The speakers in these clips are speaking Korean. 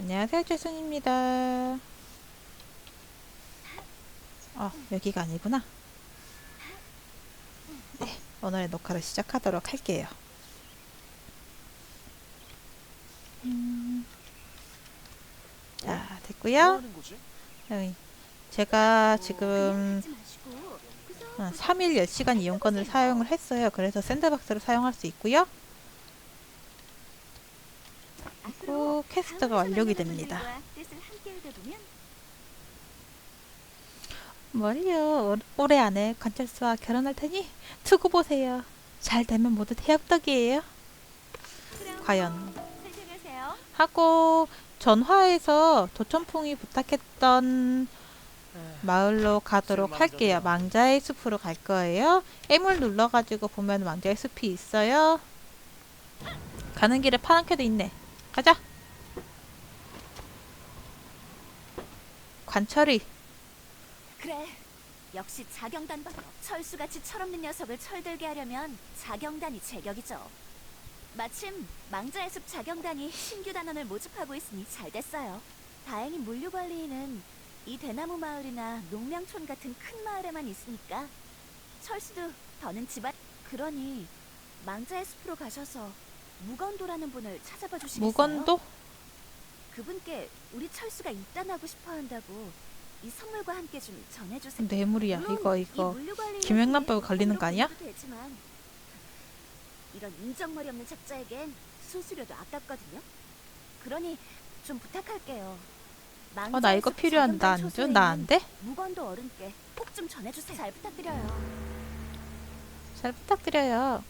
안녕하세요, 최순입니다. 어, 여기가 아니구나. 네, 오늘의 녹화를 시작하도록 할게요. 음, 자, 됐고요. 제가 지금 하지 마시고 그저 어, 3일 10시간 이용권을 사용을 했어요. 그래서 샌드박스를 사용할 수 있고요. 또 퀘스트가 완료가 됩니다. 올- 올해 안에 관철수와 결혼할 테니 두고 보세요. 잘 되면 모두. 그럼 과연. 하고 전화에서 도천풍이 부탁했던 마을로 가도록 할게요. 망자의 숲으로 갈 거예요. M을 눌러가지고 보면 망자의 숲이 있어요. 가는 길에 파란 캐도 있네. 가자. 관철이 그래. 역시 자경단밖에 없- 철수같이 철없는 녀석을 철들게 하려면 자경단이 제격이죠. 마침 망자의 숲 자경단이 신규 단원을 모집하고 있으니 잘 됐어요. 다행히 물류 관리인은 이 대나무 마을이나 농명촌 같은 큰 마을에만 있으니까 철수도 더는 집안 그러니 망자의 숲으로 가셔서 무건도라는 분을 찾아봐 주시겠어요? 무건도 그분께 우리 철수가 입단하고 싶어 한다고 이 선물과 함께 좀 전해주세요. 뇌물이야. 물론 이거 이 이거 물류관리인에게 김영란법에 걸리는 거 아니야? 되지만 이런 인정머리 없는 작자에겐 수수료도 아깝거든요. 그러니 좀 부탁할게요. 어 나 이거 필요한데 안 줘? 나 안 돼? 무건도 어른께 꼭 좀 전해주세요. 잘 부탁드려요. 잘 부탁드려요.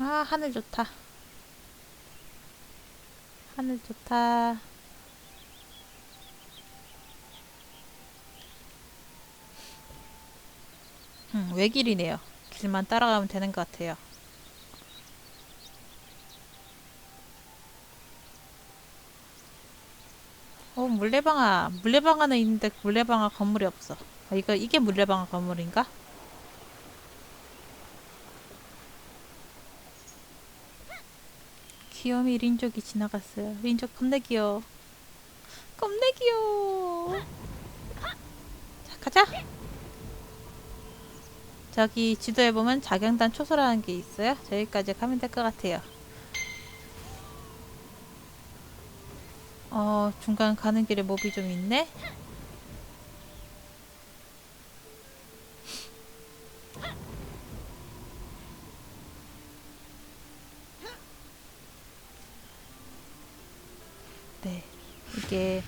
아, 하늘 좋다. 하늘 좋다. 음, 외길이네요. 길만 따라가면 되는 것 같아요. 어, 물레방아. 물레방아는 있는데 물레방아 건물이 없어. 아, 이거, 이게 물레방아 건물인가? 귀요미 린족이 지나갔어요. 린족 겁내 귀여워. 겁내 귀여워. 자, 가자. 저기 지도에 보면 자경단 초소라는 게 있어요. 저기까지 가면 될 것 같아요. 어, 중간 가는 길에 몹이 좀 있네. 네, 이게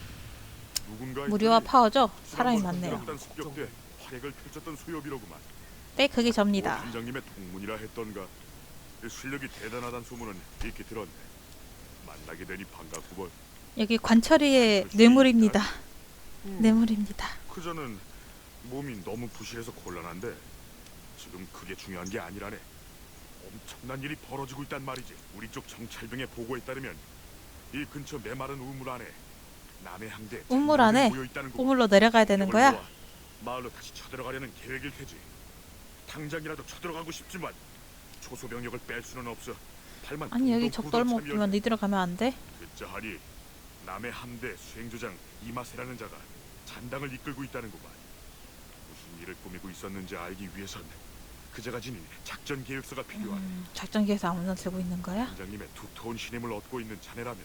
무료화 파워죠? 사람이 많네요. 습격대 활약을 펼쳤던 수요비로구만. 네, 그게 접니다. 단장님의 동문이라 했던가. 그 실력이 대단하단 소문은 익히 들었네. 만나게 되니 반갑구먼. 여기 관철이의 뇌물입니다. 음, 뇌물입니다. 그저는 몸이 너무 부실해서 곤란한데 지금 그게 중요한 게 아니라네. 엄청난 일이 벌어지고 있단 말이지. 우리 쪽 정찰병의 보고에 따르면 이 근처 메마른 우물 안에 우물 안에. 우물로 내려가야 되는 거야? 마을로 다시 쳐들어가려는 계획일 테지. 당장이라도 쳐들어가고 싶지만 초소 병력을 뺄 수는 없어. 아니 여기 보면 니들어 가면 안 돼? 듣자하니 남해 함대 수행조장 이마세라는 자가 잔당을 이끌고 있다는구만. 무슨 일을 꾸미고 있었는지 알기 위해선 그자가 지닌 작전 계획서가 필요하네. 음, 작전기에서 아무나 들고 있는 거야? 단장님의 두터운 신임을 얻고 있는 자네라면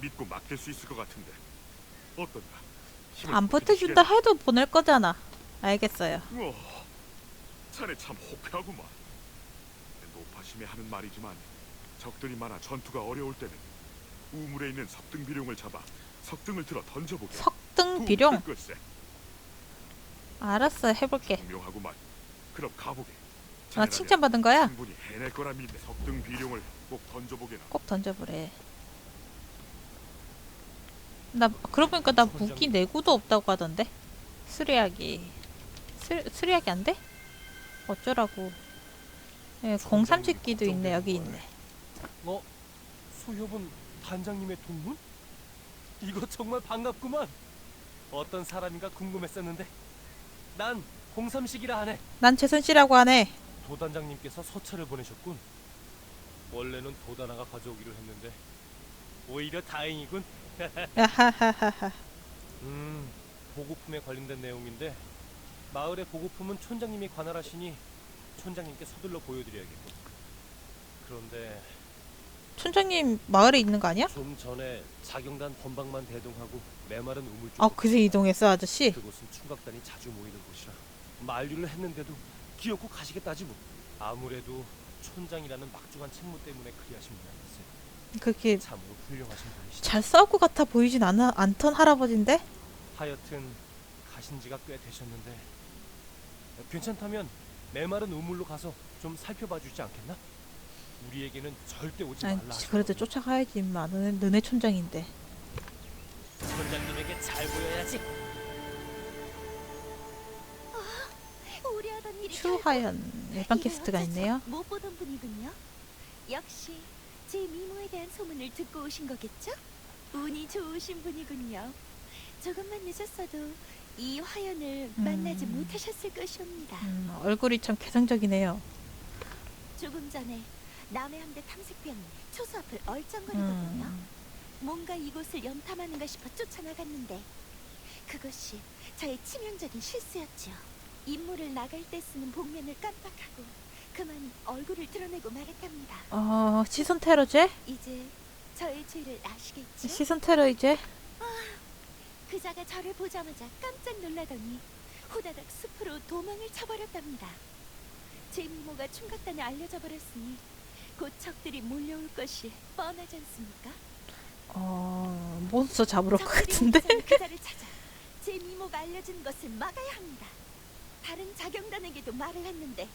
믿고 맡길 수 있을 것 같은데 어떤가? 힘을 안 보태주시겠나? 보태준다 해도 보낼 거잖아. 알겠어요. 어, 자네 참 호쾌하구만. 노파심에 하는 말이지만 적들이 많아 전투가 어려울 때는 우물에 있는 석등 비룡을 잡아 석등을 들어 던져보게. 석등 비룡. 글쎄, 알았어, 해볼게. 분명하구만. 그럼 가보게. 나 자네라면 칭찬받은 거야? 충분히 해낼 거라 믿네. 석등 비룡을 꼭 던져보게나. 꼭 던져보래. 나 그러고 보니까 나 무기 내구도 없다고 하던데. 수리하기. 수, 수리하기 안 돼? 어쩌라고. 예, 037기도 있네. 여기 있네. 어? 소협은 단장님의 동문? 이거 정말 반갑구만. 어떤 사람인가 궁금했었는데 난 공삼식이라 하네. 난 최순씨라고 하네. 도단장님께서 서찰을 보내셨군. 원래는 도다나가 가져오기로 했는데 오히려 다행이군. 야하하하하. 음, 보고품에 관련된 내용인데 마을의 보고품은 촌장님이 관할하시니 촌장님께 서둘러 보여드려야겠군. 그런데 촌장님 마을에 있는 거 아니야? 좀 전에 자경단 번방만 대동하고 메마른 우물 쪽 아 그새 이동했어 아저씨. 그곳은 충각단이 자주 모이는 곳이라 만류를 했는데도 기어코 가시겠다지 뭐. 아무래도 촌장이라는 막중한 책무 때문에 그리하신 아니었어요. 그렇게 참으로 훌륭하신 분이시죠. 잘 싸울 것 같아 보이진 않아 않던 할아버지인데. 하여튼 가신 지가 꽤 되셨는데 괜찮다면 메마른 우물로 가서 좀 살펴봐 주지 않겠나? 우리에게는 절대 오지 아니 말라. 그래도 하셨거든요. 쫓아가야지 임마. 너네, 너네 촌장인데. 촌장님에게 잘 보여야지. 일이 추하연 일반 캐스트가 있네요. 못 보던 분이군요. 역시 제 미모에 대한 소문을 듣고 오신 거겠죠? 운이 좋으신 분이군요. 조금만 늦었어도 이 화연을 음. 만나지 못하셨을 것이옵니다. 음, 얼굴이 참 개성적이네요. 조금 전에 남해 함대 탐색병이 초소 앞을 얼쩡거리더군요. 음, 뭔가 이곳을 염탐하는가 싶어 쫓아나갔는데 그것이 저의 치명적인 실수였죠. 임무를 나갈 때 쓰는 복면을 깜빡하고 그만 얼굴을 드러내고 말았답니다. 어 시선 테러제? 이제 저의 죄를 아시겠죠? 시선 테러 이제? 그자가 저를 보자마자 깜짝 놀라더니 후다닥 숲으로 도망을 쳐버렸답니다. 제 미모가 충각단에 알려져 버렸으니 곧 적들이 몰려올 것이 뻔하지 않습니까? 어 몬스터 잡으러 올 것 같은데? 그자를 찾아 제 미모가 알려진 것을 막아야 합니다. 다른 자경단에게도 말을 했는데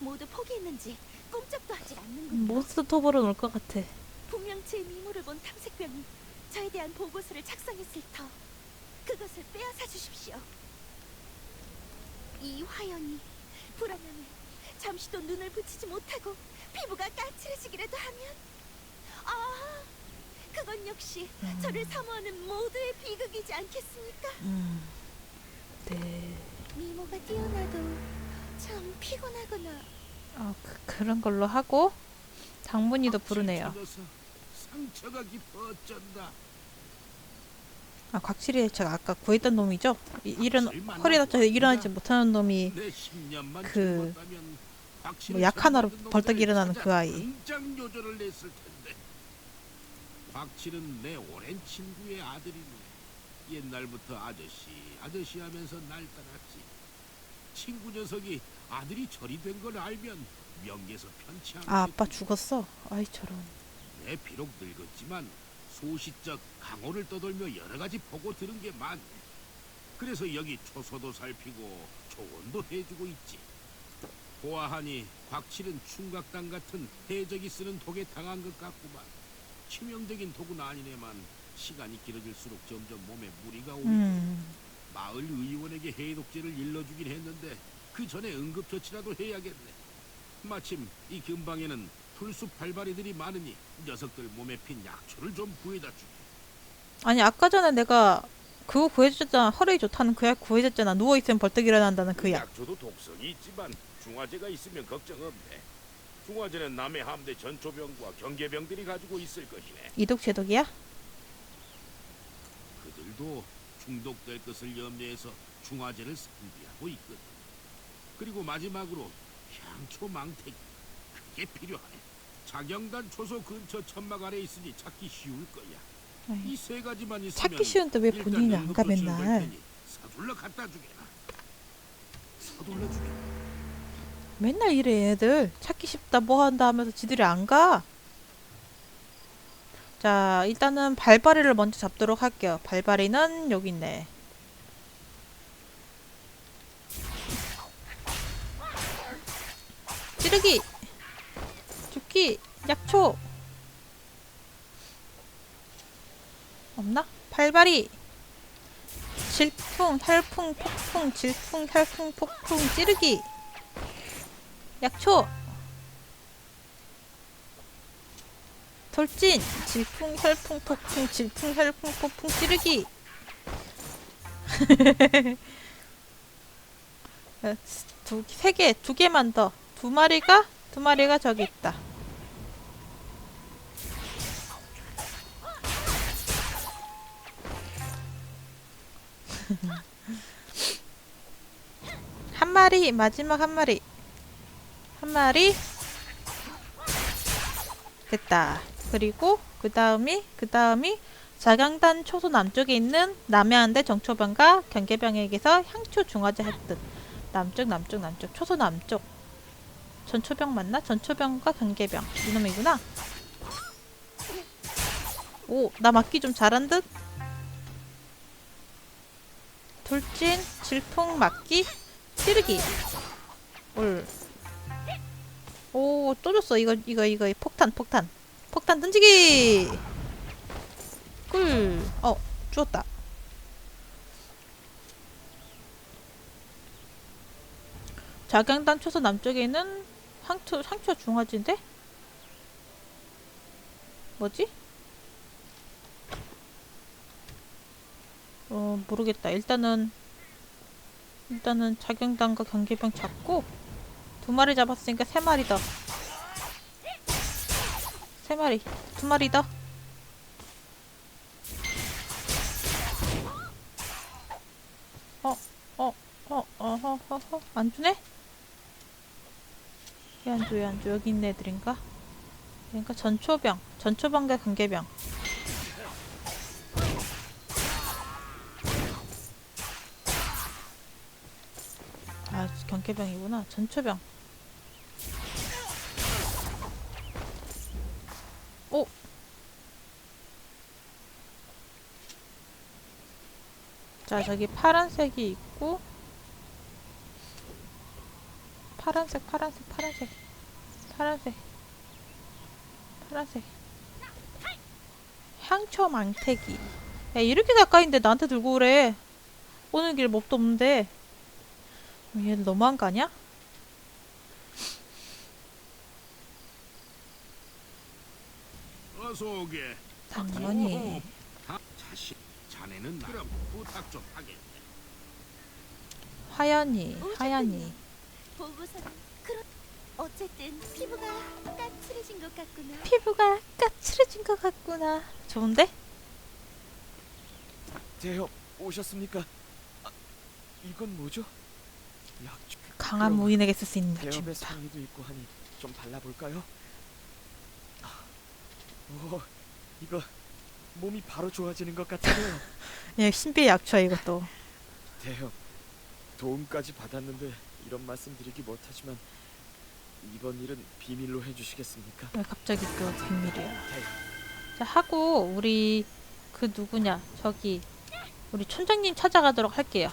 모두 포기했는지 꼼짝도 하질 않는군요. 몬스터 톱으로 올것 같아. 분명 제 미모를 본 탐색병이 저에 대한 보고서를 작성했을 터 그것을 빼앗아 주십시오. 이 화연이 불안하면 잠시도 눈을 붙이지 못하고 피부가 까칠해지기라도 하면 아 그건 역시 저를 사모하는 모두의 비극이지 않겠습니까? 음, 네. 미모가 뛰어나도 참 피곤하구나. 어 그, 그런 걸로 하고 장문이도 부르네요. 상처가 깊어 어쩐다. 아 곽칠이 제가 아까 구했던 놈이죠? 이, 일어나 허리 다쳐서 일어나지 못하는 놈이 내 10년만 그, 뭐 약한 하루 벌떡 일어나는 그 아이. 당장 요절을 냈을 텐데. 곽칠은 내 오랜 친구의 아들이니 옛날부터 아저씨 아저씨 하면서 날 따랐지. 친구 녀석이 아들이 절이 된 걸 알면 명예에서 편치 않겠지. 아 아빠 죽었어. 아이 저런. 내 비록 늙었지만 소시적 강호를 떠돌며 여러 가지 보고 들은 게 많네. 그래서 여기 초소도 살피고 조언도 해주고 있지. 보아하니 곽칠은 충각당 같은 해적이 쓰는 독에 당한 것 같구만. 치명적인 독은 아니네만 시간이 길어질수록 점점 몸에 무리가 오니 음. 마을 의원에게 해독제를 일러주긴 했는데 그 전에 응급처치라도 해야겠네. 마침 이 근방에는 풀숲 발바리들이 많으니 녀석들 몸에 핀 약초를 좀 구해다 주게. 아니 아까 전에 내가 그거 구해줬잖아. 허리 좋다는 그 약 구해줬잖아. 누워 있으면 벌떡 일어난다는 그 약. 약초도 독성이 있지만 중화제가 있으면 걱정 없네. 중화제는 남해 함대 전초병과 경계병들이 가지고 있을 것이네. 이독 제독이야? 그들도 중독될 것을 염려해서 중화제를 상비하고 있거든. 그리고 마지막으로 향초 망태기. 그게 필요하네. 자경단 초소 근처 천막 아래 있으니 찾기 쉬울 거야. 이 세 가지만 있으면 찾기 쉬운데 왜 본인이 안 가 맨날. 서둘러 갖다 주게라. 서둘러 주게. 맨날 이래 얘들. 찾기 쉽다 뭐 한다 하면서 지들이 안 가. 자 일단은 발바리를 먼저 잡도록 할게요. 발바리는 여기 있네. 찌르기 죽기 약초 없나? 발바리 질풍 혈풍 폭풍 질풍 혈풍 폭풍 찌르기 약초 돌진! 질풍, 혈풍, 폭풍, 질풍, 혈풍, 폭풍, 찌르기! 어, 두, 세 개, 두 개만 더. 두 마리가? 두 마리가 저기 있다. 한 마리, 마지막 한 마리. 한 마리. 됐다. 그리고 그 다음이 그 다음이 자강단 초소 남쪽에 있는 남해안대 정초병과 경계병에게서 향초 중화제 획득 남쪽 남쪽 남쪽 초소 남쪽 전초병 맞나? 전초병과 경계병 이놈이구나 오 나 맞기 좀 잘한 듯 돌진 질풍 맞기 찌르기 올. 오, 또 줬어. 이거, 이거, 이거, 폭탄, 폭탄. 폭탄 던지기! 꿀. 어, 주었다. 자경단 초소 남쪽에는 상처, 상처 중화지인데? 뭐지? 어, 모르겠다. 일단은, 일단은 자경단과 경계병 잡고, 두 마리 잡았으니까 세 마리 더. 세 마리, 두 마리 더. 어, 어, 어, 어, 어, 어, 어, 안 주네? 왜안 줘, 왜안 줘? 여기 있는 애들인가? 그러니까 전초병, 전초병과 경계병. 아, 경계병이구나. 전초병. 오! 자, 저기 파란색이 있고, 파란색, 파란색, 파란색, 파란색, 파란색. 향초 망태기. 야, 이렇게 가까이인데 나한테 들고 그래. 오는 길 몹도 없는데. 얘는 너무한 거 아니야? 어서 오게. 당연히. 다 자신. 자네는 나랑 부탁 좀 하겠네. 하연이, 하연이. 보고서는 그렇. 어쨌든 피부가 까칠해진 것 같구나. 피부가 까칠해진 것 같구나. 좋은데? 대협 오셨습니까? 아, 이건 뭐죠? 약초 강한 무인에게 쓸 수 있는 대협의 약초입니다. 상의도 있고 하니 좀 발라볼까요? 아, 오 이거 몸이 바로 좋아지는 것 같아요. 예, 신비의 약초야 이것도. 대협 도움까지 받았는데 이런 말씀드리기 못하지만 이번 일은 비밀로 해주시겠습니까? 왜 갑자기 그 비밀이야. 자, 하고 우리 그 누구냐 저기 우리 촌장님 찾아가도록 할게요.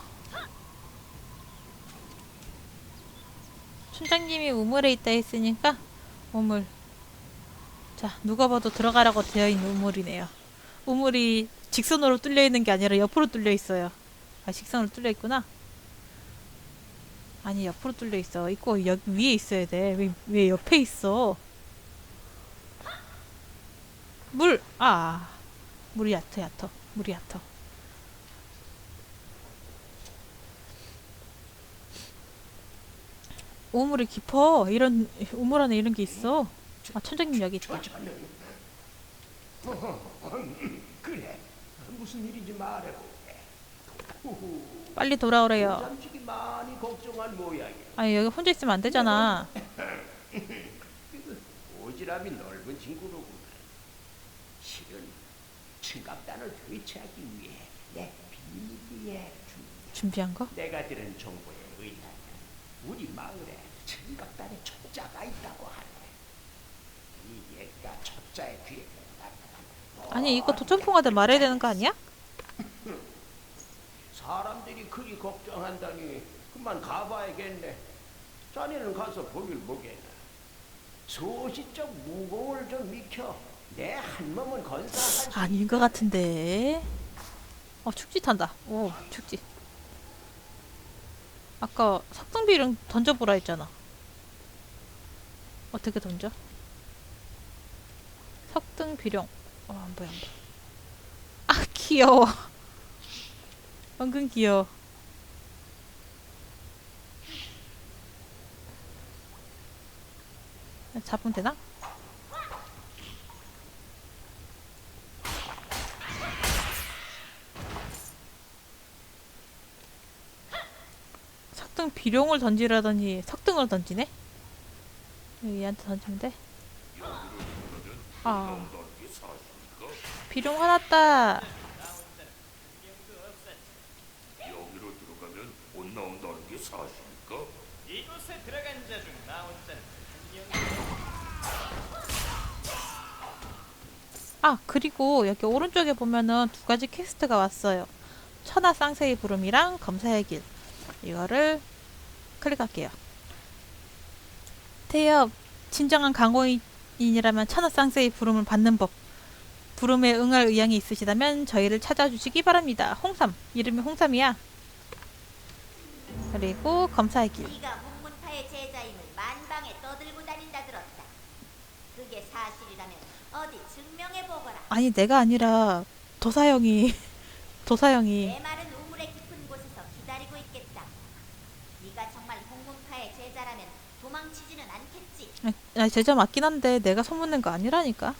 촌장님이 우물에 있다 했으니까 우물. 자, 누가 봐도 들어가라고 되어 있는 우물이네요. 우물이 직선으로 뚫려 있는 게 아니라 옆으로 뚫려 있어요. 아, 직선으로 뚫려 있구나. 아니, 옆으로 뚫려 있어. 있고 여기 위에 있어야 돼. 왜, 왜 옆에 있어? 물! 아, 물이 얕어, 얕어. 물이 얕어. 우물이 깊어. 이런, 우물 안에 이런 게 있어. 아, 천장님 여기 있다. 그래 무슨 일인지 말해보 빨리 돌아오래요. 아니, 여기 혼자 있으면 안 되잖아. 오지랖이 넓은 친구로구나 실은 층갑단을 되찾기 위해 내 비밀리에 준 준비한 거? 내가 들은 정보에 의하면 우리 마을에 층갑단의 첩자가 있다고 하네 이 얘가 첩자의 귀에 아니, 이거 도청풍한테 말해야 되는 거 아니야? 사람들이 그리 걱정한다니 그만 가봐야겠네. 자네는 가서 보길 보게나. 소시적 무공을 좀 익혀 내 한 몸은 건사할 수 아닌 것 같은데. 어, 축지 탄다. 오, 축지. 아까 석등비령 던져보라 했잖아. 어떻게 던져? 석등비령. 어, 안 보여, 안 보여. 아, 귀여워. 은근 귀여워. 잡으면 되나? 무슨 비룡을 던지라더니 석등을 던지네? 얘한테 던지면 돼? 아. 비룡 화났다. 여기로 들어가면 못 나온다는 게 사실일까? 이곳에 들어간 자 중 나 혼자는 아, 그리고 여기 오른쪽에 보면은 두 가지 퀘스트가 왔어요. 천하 쌍세의 부름이랑 검사의 길. 이거를 클릭할게요. 태엽, 진정한 강호 인이라면 천하 쌍세의 부름을 받는 법. 부름에 응할 의향이 있으시다면 저희를 찾아주시기 바랍니다. 홍삼. 이름이 홍삼이야. 그리고 검사의 길. 네가 문문파의 제자임을 만방에 떠들고 다닌다 들었다. 그게 사실이라면 어디 증명해 보거라. 아니, 내가 아니라 도사형이, 도사형이. 내 말은 우물의 깊은 곳에서 기다리고 있겠다. 네가 정말 홍문파의 제자라면 도망치지는 않겠지. 아, 제자 맞긴 한데 내가 소문낸 거 아니라니까.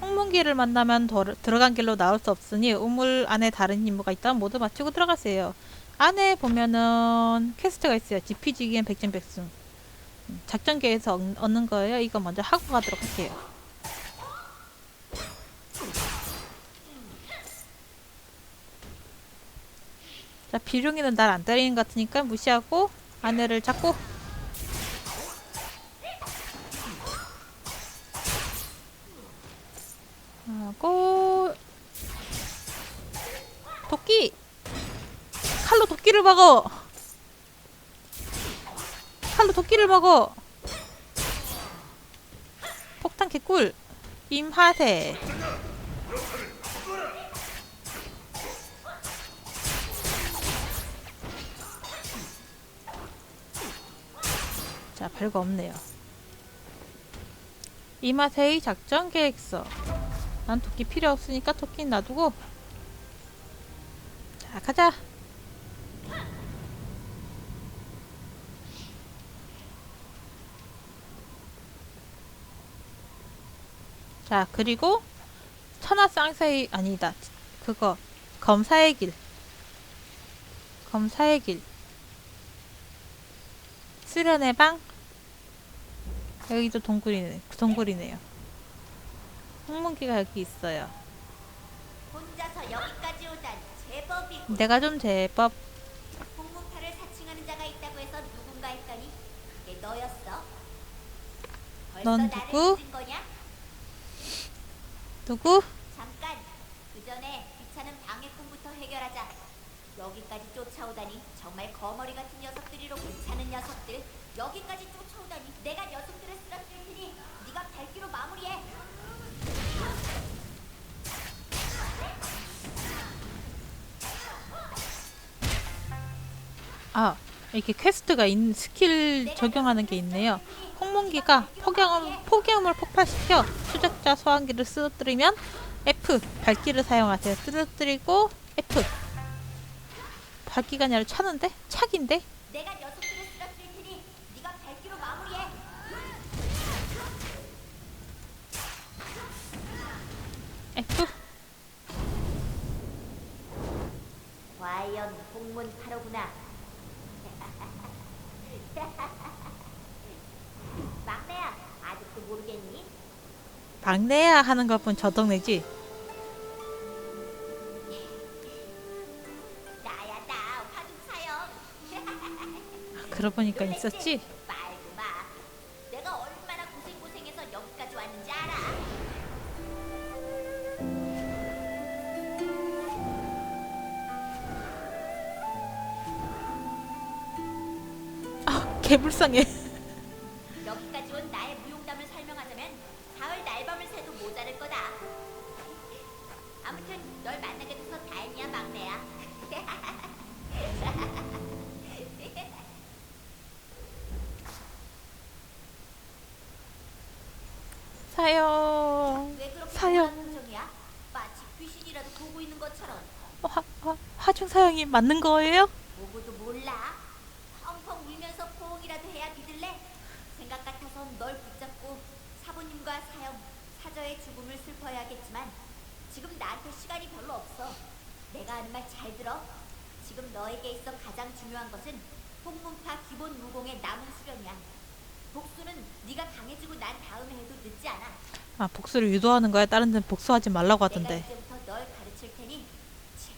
홍문기를 만나면 더, 들어간 길로 나올 수 없으니 우물 안에 다른 임무가 있다면 모두 마치고 들어가세요. 안에 보면은 퀘스트가 있어요. 지피지기엔 백전백승. 음, 작전 계에서 얻- 얻는 거예요. 이거 먼저 하고 가도록 할게요. 자, 비룡이는 날 안 때리는 것 같으니까 무시하고 아내를 잡고. 하고. 도끼! 칼로 도끼를 먹어! 칼로 도끼를 먹어! 폭탄 개꿀! 임하세 자, 별거 없네요. 이마세의 작전 계획서. 난 도끼 필요 없으니까 도끼는 놔두고. 자, 가자. 자, 그리고 천하 쌍사의 아니다. 그거 검사의 길. 검사의 길. 수련의 방 여기도 동굴이네 동굴이네요 항문기가 여기 있어요 혼자서 여기까지 오다니 제법이고. 내가 좀 제법 홍문파를 사칭하는 자가 있다고 해서 누군가 했더니 그게 너였어. 벌써 넌 나를 누구? 잊은 거냐? 누구? 잠깐. 그 전에 귀찮은 방해꾼부터 해결하자. 여기까지 쫓아오다니 정말 거머리 같은 녀석들이로 괜찮은 녀석들. 여기까지 쫓아오다니 내가 녀석들을 쓰러뜨릴 테니 네가 발기로 마무리해. 아 이렇게 퀘스트가 있는 스킬 적용하는 게 있네요 홍문기가 폭염을, 폭염을 폭발시켜 추적자 소환기를 쓰러뜨리면 F 발기를 사용하세요 쓰러뜨리고 F 발기가 아니라 차는데? 착인데? 내가 녀석들을 쓰러뜨릴 테니 네가 발기로 마무리해. F 과연 홍문 파로구나. 막내야, 아직도 모르겠니? 막내야 하는 것뿐 저동내지 나야 나 화중 사형. 그러고 보니까 있었지? 아 개불쌍해 여기까지 온 나의 무용담을 설명하자면 가을 날밤을 새도 모자랄 거다. 아무튼 널 만나게 돼서 다행이야 막내야. 사형 왜 그렇게 사형. 한 표정이야? 마치 귀신이라도 보고 있는 것처럼. 어, 화, 화, 화중 사형이 맞는 거예요? 보고도 몰라. 펑펑 울면서 포옹이라도 해야 믿을래? 생각 같아선 널 붙잡고 사부님과 사형, 사자의 죽음을 슬퍼해야겠지만 지금 나한테 시간이 별로 없어. 내가 하는 말 잘 들어. 지금 너에게 있어 가장 중요한 것은 폭문파 기본 무공의 남은 수련이야. 복수는 네가 강해지고 난 다음에 해도 늦지 않아. 아 복수를 유도하는 거야 다른 데는 복수하지 말라고 내가 하던데 이제부터 널 가르칠 테니 치,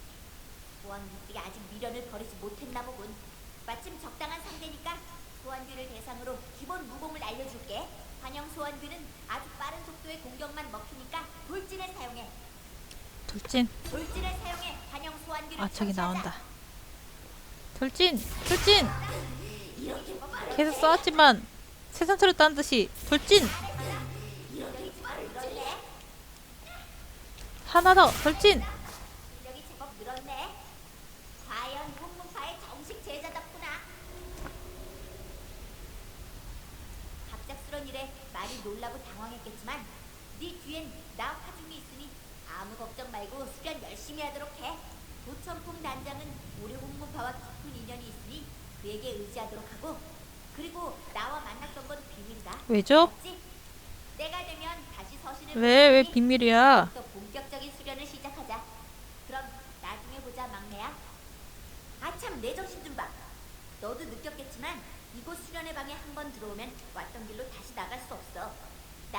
보안기들이 아직 미련을 버리지 못했나 보군. 마침 적당한 상대니까 소환규를 대상으로 기본 무공을 알려줄게. 환영 소환규는 아주 빠른 속도의 공격만 먹히니까 돌진을 사용해. 돌진 돌진을 사용해 환영 소환규를 아 저기 처치하자. 나온다 돌진 돌진 이렇게 바로 계속 써왔지만 세상처럼 딴 듯이 돌진. 하나 더 돌진 실력이 제법 늘었네. 과연 홍문파의 정식 제자답구나. 갑작스런 일에 많이 놀라고 당황했겠지만 네 뒤엔 나 화중이 있으니 아무 걱정 말고 수련 열심히 하도록 해. 도천풍 단장은 우리 홍문파와 깊은 인연이 있으니 그에게 의지하도록 하고 그리고 나와 만났던 건 비밀이다. 왜죠? 알았지? 때가 되면 다시 서신을 왜왜 비밀이야 또 본격적인 수련을 시작하자. 그럼 나중에 보자, 막내야. 아참, 내 정신 좀 봐. 너도 느꼈겠지만 이곳 수련의 방에 한 번 들어오면 왔던 길로 다시 나갈 수.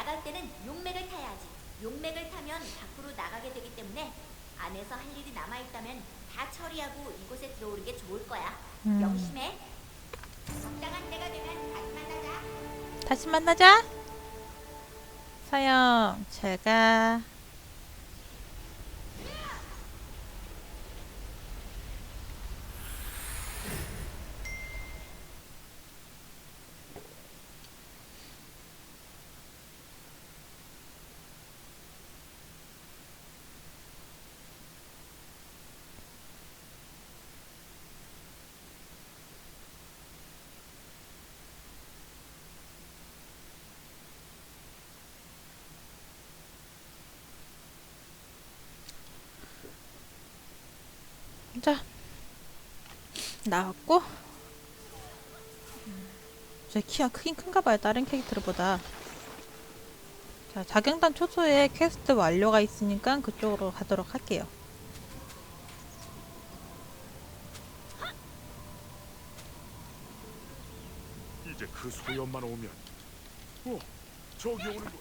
나갈 때는 용맥을 타야 하지. 용맥을 타면 밖으로 나가게 되기 때문에 안에서 할 일이 남아 있다면 다 처리하고 이곳에 들어오는 게 좋을 거야. 음. 명심해. 적당한 때가 되면 다시 만나자. 다시 만나자 사영 제가 자 나왔고 음, 제 키가 크긴 큰가 봐요 다른 캐릭터보다. 자 자경단 초소에 퀘스트 완료가 있으니까 그쪽으로 가도록 할게요. 이제 그 소연만 오면 어 저기 오는군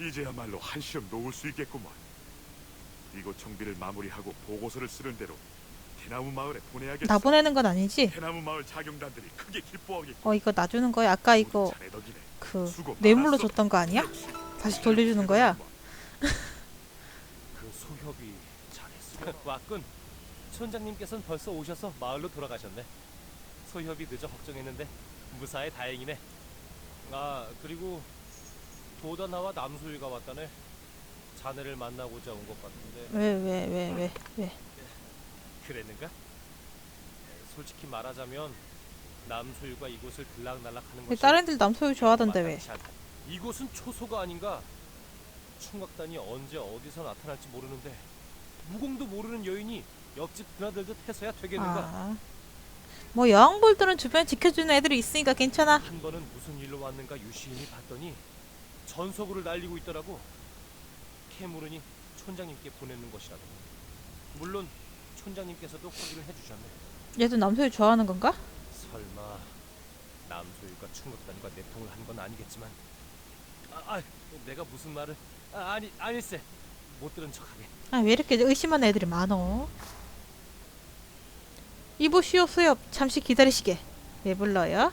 이제야말로 한시름 놓을 수 있겠구만 이곳 정비를 마무리하고 보고서를 쓰는 대로 대나무 마을에 보내야겠어 나 보내는 건 아니지 대나무 마을 자경단들이 크게 기뻐하겠고 어 이거 놔주는 거야 아까 이거 자네 덕이네. 그 수고 뇌물로 많았어. 줬던 거 아니야? 다시 돌려주는 거야? 그 소협이 잘했어. 왔군. 촌장님께서는 벌써 오셔서 마을로 돌아가셨네. 소협이 늦어 걱정했는데 무사해 다행이네. 아 그리고 도다나와 남소희가 왔다네. 자네를 만나고자 온 것 같은데 왜 왜 왜 왜 왜 그랬는가? 솔직히 말하자면 남소유가 이곳을 들락날락하는 왜 것이 다른 애들 남소유 좋아하던데 왜 마땅치 않다. 이곳은 초소가 아닌가? 충각단이 언제 어디서 나타날지 모르는데 무공도 모르는 여인이 옆집 드나들듯 해서야 되겠는가? 아. 뭐 여왕벌들은 주변에 지켜주는 애들이 있으니까 괜찮아. 한 번은 무슨 일로 왔는가 유시인이 봤더니 전서구를 날리고 있더라고. 캐물으니 촌장님께 보내는 것이라고. 물론 촌장님께서도 확인을 해주셨네. 얘도 남소유 좋아하는 건가? 설마 남소유가 충격단과 내통을 한 건 아니겠지만 아, 아 내가 무슨 말을 아, 아니 아닐세 못 들은 척하게 아 왜 이렇게 의심하는 애들이 많어? 이보시오 수엽 잠시 기다리시게. 왜 불러요?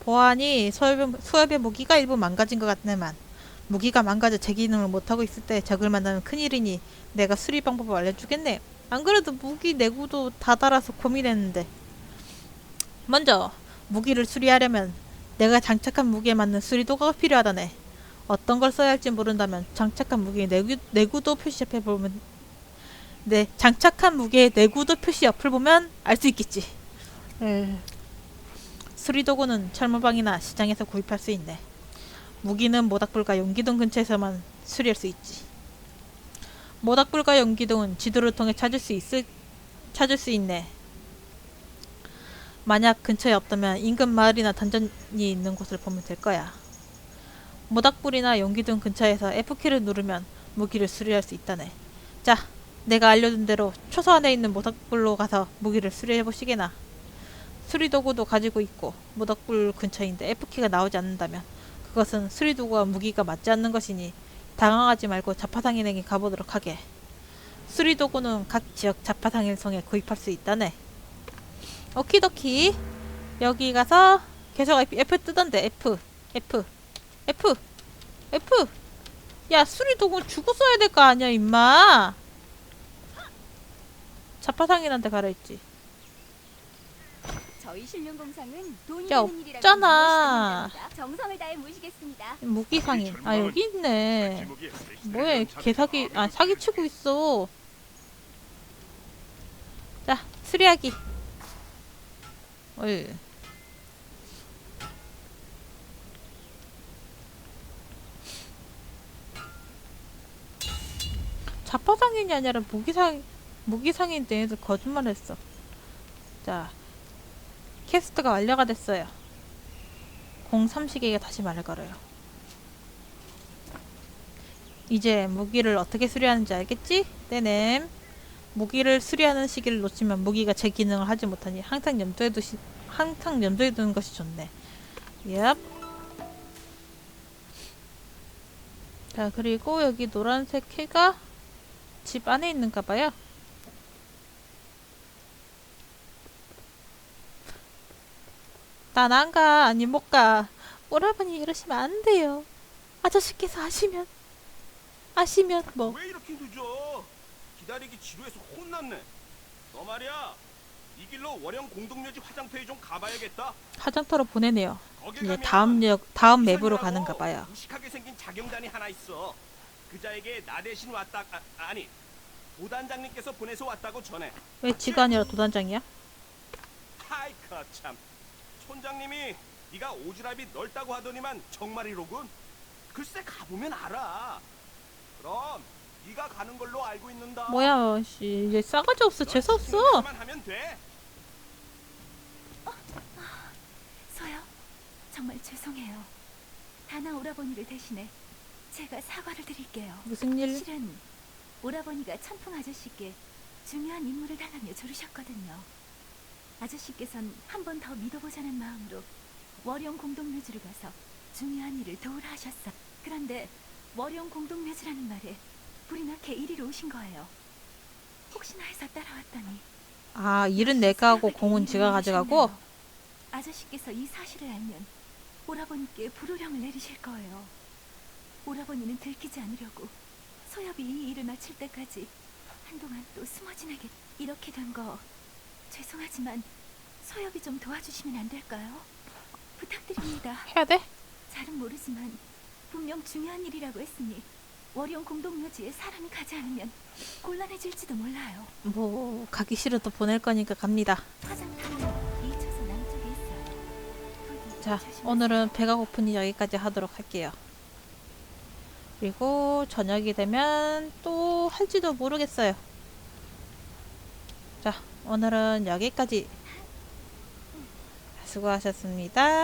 보아하니 수엽의, 수엽의 무기가 일부 망가진 것 같네만 무기가 망가져 제 기능을 못하고 있을 때 적을 만나면 큰일이니 내가 수리 방법을 알려주겠네. 안 그래도 무기 내구도 다 달아서 고민했는데 먼저 무기를 수리하려면 내가 장착한 무기에 맞는 수리도구가 필요하다네. 어떤 걸 써야 할지 모른다면 장착한 무기의 내구, 내구도 표시 옆에 보면 네 장착한 무기의 내구도 표시 옆을 보면 알 수 있겠지. 에. 수리도구는 철물방이나 시장에서 구입할 수 있네. 무기는 모닥불과 용기둥 근처에서만 수리할 수 있지. 모닥불과 용기둥은 지도를 통해 찾을 수 있을 찾을 수 있네. 만약 근처에 없다면 인근 마을이나 던전이 있는 곳을 보면 될 거야. 모닥불이나 용기 등 근처에서 F키를 누르면 무기를 수리할 수 있다네. 자, 내가 알려준 대로 초소 안에 있는 모닥불로 가서 무기를 수리해 보시게나. 수리 도구도 가지고 있고 모닥불 근처인데 F키가 나오지 않는다면 그것은 수리 도구와 무기가 맞지 않는 것이니 당황하지 말고 자파상인에게 가보도록 하게. 수리 도구는 각 지역 자파상인성에 구입할 수 있다네. 오키도키. 여기 가서 계속 F, F 뜨던데 F F F F 야 수리 도구 주고 써야 될 거 아니야 임마 자파상인한테 가라 했지 저희 신륜공상은 돈이 야, 되는 일이라고 없잖아. 정성을 다해 모시겠습니다. 무기상인. 아 여기 있네. 뭐야 개사기 아 마음에 사기 치고 있어. 자 수리하기. 어이 자파상인이 아니라 무기상 무기상인데 얘들 거짓말했어. 자 캐스트가 완료가 됐어요 03시계가 다시 말을 걸어요 이제 무기를 어떻게 수리하는지 알겠지? 떼냄. 무기를 수리하는 시기를 놓치면 무기가 제 기능을 하지 못하니 항상 염두에 두시 항상 염두에 두는 것이 좋네. 얍. 자 그리고 여기 노란색 캐가 집 안에 있는가 봐요. 난 안 가. 아니 못 가. 오라버니 이러시면 안 돼요. 아저씨께서 하시면 아시면 뭐 왜 이렇게 늦어? 기다리기 지루해서 혼났네. 너 말이야. 이 길로 월영 공동묘지 화장터에 좀 가봐야겠다. 화장터로 보내네요. 거기 이제 가면 다음 역 다음 맵으로 이선이라고 가는가 봐요. 무식하게 생긴 자경단이 하나 있어. 그자에게 나 대신 왔다 아, 아니 도단장님께서 보내서 왔다고 전해. 왜 지가 아니라 도단장이야? 하이 거참. 촌장님이 네가 오지랖이 넓다고 하더니만 정말이로군. 글쎄 가보면 알아. 그럼 네가 가는 걸로 알고 있는다. 뭐야, 씨, 얘 싸가지 없어, 재수 없어. 생각만 하면 돼. 소요, 정말 죄송해요. 다나 오라버니를 대신해 제가 사과를 드릴게요. 무슨 일? 실은 오라버니가 천풍 아저씨께 중요한 임무를 달라며 조르셨거든요. 아저씨께선 한 번 더 믿어보자는 마음으로 월영 공동묘지로 가서 중요한 일을 도우라 하셨어. 그런데 월영 공동묘지라는 말에 불이 나게 이리로 오신 거예요. 혹시나 해서 따라왔더니 아, 일은 내가 하고 공은 지가 가져가고. 아저씨께서 이 사실을 알면 오라버니께 불호령을 내리실 거예요. 오라버니는 들키지 않으려고 소엽이 이 일을 마칠 때까지 한동안 또 숨어 지내게 이렇게 된 거 죄송하지만 소엽이 좀 도와주시면 안 될까요? 부탁드립니다. 해야 돼? 잘은 모르지만 분명 중요한 일이라고 했으니 월용 공동묘지에 사람이 가지 않으면 곤란해질지도 몰라요. 뭐 가기 싫어도 보낼 거니까 갑니다. 화장터는 2차선 남쪽에 있어요. 자. 오늘은 배가 고프니 여기까지 하도록 할게요. 그리고 저녁이 되면 또 할지도 모르겠어요. 자, 오늘은 여기까지. 수고하셨습니다.